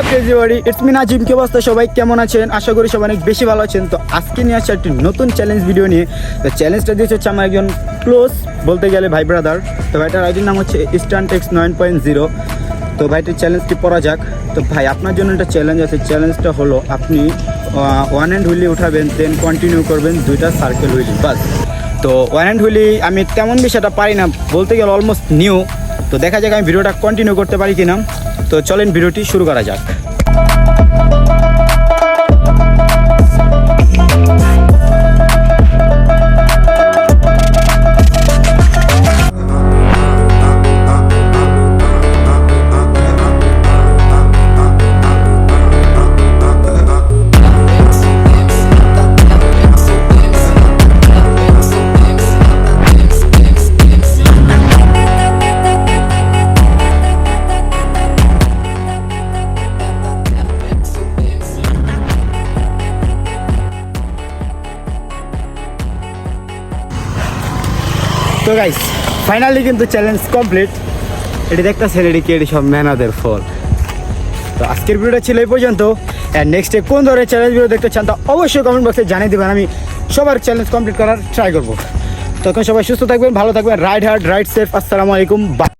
What's up everybody it's me Nazim কি অবস্থা? সবাই কেমন আছেন? আশা করি সবাই অনেক বেশি ভালো আছেন। তো আজকে নিয়ে আসছে একটি নতুন চ্যালেঞ্জ ভিডিও নিয়ে। তো চ্যালেঞ্জটা দিয়েছে হচ্ছে আমার একজন ক্লোজ বলতে গেলে ভাই ব্রাদার তো ভাইটার আইডির নাম হচ্ছে Eastern Tex nine point zero তো ভাইটির চ্যালেঞ্জটি পড়া যাক? তো ভাই, আপনার জন্য একটা চ্যালেঞ্জ আছে। চ্যালেঞ্জটা হলো আপনি ওয়ান হ্যান্ড হুইলি উঠাবেন দেন কন্টিনিউ করবেন, দুইটা সার্কেল হুইলি, বাস। তো ওয়ান হ্যান্ড হুইলি, আমি তেমন বিষয়টা পারি না। বলতে গেলে অলমোস্ট নিউ তো দেখা যাক আমি ভিডিওটা কন্টিনিউ করতে পারি কিনা। তো চলেন ভিডিওটি শুরু করা যাক। তো গাইস ফাইনালি কিন্তু চ্যালেঞ্জ কমপ্লিট এটি দেখতেছেন, এটি কি, এটি সব মেহনতের ফল। তো আজকের ভিডিওটা ছিল এই পর্যন্ত। অ্যান্ড নেক্সট ডে কোন ধরনের চ্যালেঞ্জ ভিডিও দেখতে চান তা অবশ্যই কমেন্ট বক্সে জানিয়ে দেবেন। আমি সবার চ্যালেঞ্জ কমপ্লিট করার ট্রাই করব। তখন সবাই সুস্থ থাকবেন, ভালো থাকবেন রাইড হার্ড রাইড সেফ আসসালামু আলাইকুম